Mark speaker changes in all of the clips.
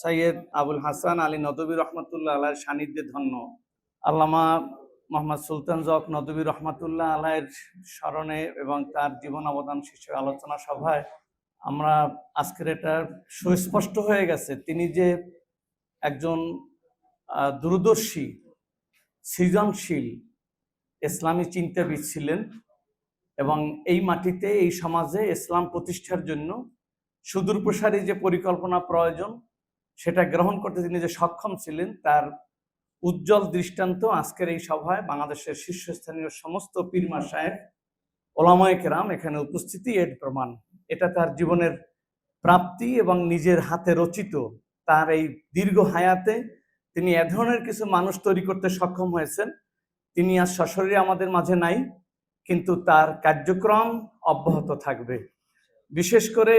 Speaker 1: সৈয়দ আবুল হাসান আলী নদবী রহমতুল্লাহ আলার সান্নিধ্যে ধন্য। আল্লামা মোহাম্মদ সুলতান জক নদবী রহমতুল্লাহ আলাইয়ের স্মরণে এবং তার জীবন অবদান শীর্ষক আলোচনা সভায় আমরা আজকের এটা সুস্পষ্ট হয়ে গেছে। তিনি যে একজন দূরদর্শী, সৃজনশীল ইসলামী চিন্তাবিদ ছিলেন এবং এই মাটিতে, এই সমাজে ইসলাম প্রতিষ্ঠার জন্য সুদূর প্রসারী যে পরিকল্পনা প্রয়োজন সেটা গ্রহণ করতে তিনি যে সক্ষম ছিলেন, তার উজ্জ্বল দৃষ্টান্ত আজকের এই সভায় বাংলাদেশের শীর্ষস্থানীয় সমস্ত পীরমা সাহেব, ওলামায় কেরাম এখানে উপস্থিতি এর প্রমাণ। এটা তার জীবনের প্রাপ্তি এবং নিজের হাতে রচিত। তার এই দীর্ঘ হায়াতে তিনি এ ধরনের কিছু মানুষ তৈরি করতে সক্ষম হয়েছেন। তিনি আর সশরীরে আমাদের মাঝে নাই, কিন্তু তার কার্যক্রম অব্যাহত থাকবে। বিশেষ করে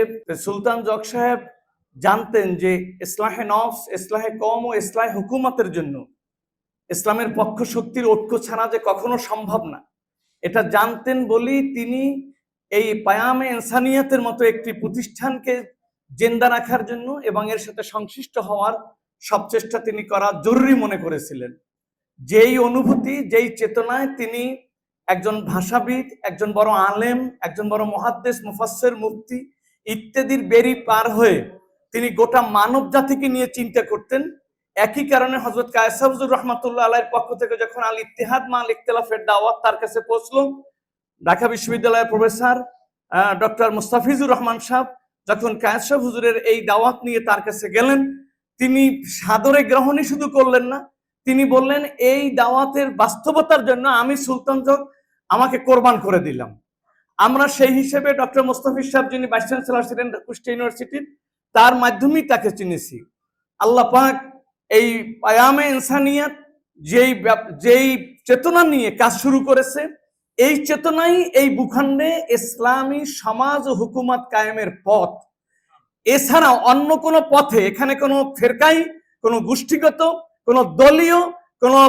Speaker 1: সুলতান জগ সাহেব জানতেন যে ইসলাহে নফস, ইসলাহে কম ও ইসলাহে হুকুমতের জন্য ইসলামের পক্ষ শক্তির ঐক্য ছাড়া যে কখনো সম্ভব না। এটা জানতেন বলেই তিনি এই পায়ামে ইনসানিয়াতের মতো একটি প্রতিষ্ঠানকে জেন্দা রাখার জন্য এবং এর সাথে সংশ্লিষ্ট হওয়ার সব চেষ্টা তিনি করা জরুরি মনে করেছিলেন। যেই অনুভূতি, যেই চেতনায় তিনি একজন ভাষাবিদ, একজন বড় আলেম, একজন বড় মহাদ্দেশ, মুফাসসের মুক্তি ইত্যাদির বেরি পার হয়ে তিনি গোটা মানব জাতিকে নিয়ে চিন্তা করতেন। একই কারণে হজরত কায়সাবজুর রহমাতুল্লাহ আলাইয়ের পক্ষ থেকে যখন আল ইত্তেহাদ মা আল দাওয়াত তার কাছে পৌঁছলো, ঢাকা বিশ্ববিদ্যালয়ের প্রফেসর ডক্টর মুস্তাফিজুর রহমান সাহেব যখন কায়সাব হুজুরের এই দাওয়াত নিয়ে তার কাছে গেলেন, তিনি সাদরে গ্রহণই শুধু করলেন না, তিনি বললেন, এই দাওয়াতের বাস্তবতার জন্য আমি সুলতান জগ আমাকে কোরবান করে দিলাম। আমরা সেই হিসেবে ডক্টর মুস্তাফিজ সাহেব যিনি ভাইস চ্যান্সেলর ছিলেন কুষ্টিয়া ইউনিভার্সিটির তার মাধ্যমেই তাকে চিনেছি। আল্লাহ পাক এই পায়ামে ইনসানিয়াত যেই যেই চেতনা নিয়ে কাজ শুরু করেছে, এই চেতনাই এই ভূখণ্ডে ইসলামী সমাজ ও হুকুমত কায়েমের পথ। এছাড়া অন্য কোনো পথে, এখানে কোনো ফেরকাই, কোনো গোষ্ঠীগত, কোনো দলীয়, কোনো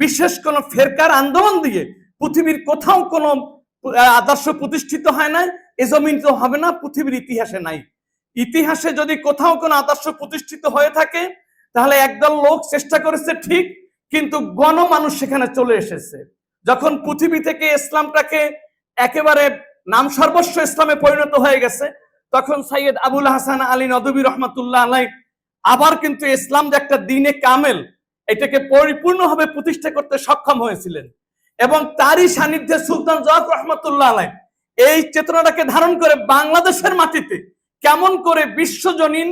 Speaker 1: বিশেষ কোনো ফেরকার আন্দোলন দিয়ে পৃথিবীর কোথাও কোনো আদর্শ প্রতিষ্ঠিত হয় না এ জমিন তো হবে না, পৃথিবীর ইতিহাসে নাই। ইতিহাসে যদি কোথাও কোনো আদর্শ প্রতিষ্ঠিত হয়ে থাকে, তাহলে একদল লোক চেষ্টা করেছে ঠিক, কিন্তু গণমানুষ সেখানে চলে এসেছে। যখন পৃথিবী থেকে ইসলামটাকে একেবারে নাম সর্বস্ব ইসলামে পরিণত হয়ে গেছে, তখন সাইয়দ আবুল হাসান আলী নদবী রহমাতুল্লাহ আলাই আবার কিন্তু ইসলাম যে একটা দিনে কামেল, এটাকে পরিপূর্ণভাবে প্রতিষ্ঠা করতে সক্ষম হয়েছিলেন। এবং তারই সান্নিধ্যে সুলতান জক রহমতুল্লাহ আলাই এই চেতনাটাকে ধারণ করে বাংলাদেশের মাটিতে কেমন করে বিশ্বজনীন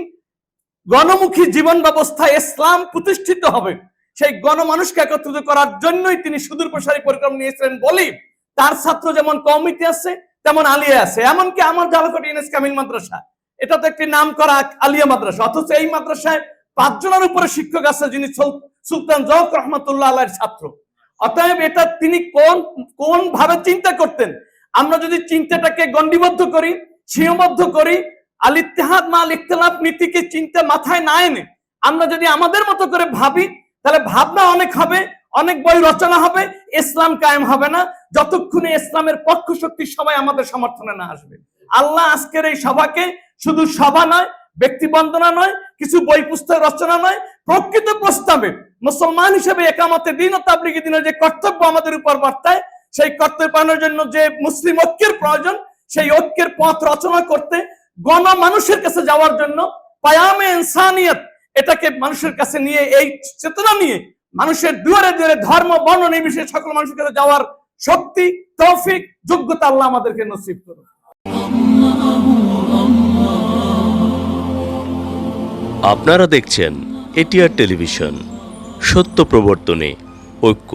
Speaker 1: গণমুখী জীবন ব্যবস্থায় ইসলাম প্রতিষ্ঠিত হবে? সেই গণমানুষকে একত্রিত করার জন্যই তিনি সুদূর প্রসারী পরিক্রমা নিয়েছিলেন বলি তার ছাত্র যেমন কমিটি আছে, তেমন আলিয়া আছে। এমনকি আমার জালাকট ইনেস কামিল মাদ্রাসা এটা তো একটি নাম করা আলিয়া মাদ্রাসা। অথচ এই মাদ্রাসায় পাঁচজনের উপরে শিক্ষক আছে যিনি সুল- সুলতান জক রহমতুল্লাহ আল্লাহর ছাত্র। অতএব এটা তিনি কোন কোন ভাবে চিন্তা করতেন? আমরা যদি চিন্তাটাকে গণ্ডিবদ্ধ করি সীমাবদ্ধ করি আল ইত্তেহাদ মা আল নীতিকে চিন্তা মাথায় না এনে আমরা যদি আমাদের মতো করে ভাবি, তাহলে ভাবনা অনেক হবে, অনেক বই রচনা হবে, ইসলাম কায়েম হবে না। যতক্ষণে ইসলামের পক্ষ শক্তি সবাই আমাদের সমর্থনে না আসবে। আল্লাহ আজকের এই সভাকে শুধু সভা নয়, ব্যক্তি বন্দনা নয়, কিছু বই পুস্তক রচনা নয়, প্রকৃত প্রস্তাবে মুসলমান হিসেবে একামতে দিন ও দিনের যে কর্তব্য আমাদের উপর বর্তায়, সেই কর্তব্য পালনের জন্য যে মুসলিম ঐক্যের প্রয়োজন, সেই ঐক্যের পথ রচনা করতে গণ মানুষের কাছে যাওয়ার জন্য পায়ামে ইনসানিয়ত এটাকে মানুষের কাছে নিয়ে, এই চেতনা নিয়ে মানুষের দুয়ারে দুয়ারে ধর্ম, বর্ণ নির্বিশেষে সকল মানুষের কাছে যাওয়ার শক্তি, তৌফিক, যোগ্যতা আল্লাহ আমাদেরকে নসিব করুন
Speaker 2: আপনারা দেখছেন এটিআর টেলিভিশন, সত্য প্রবর্তনে ঐক্য।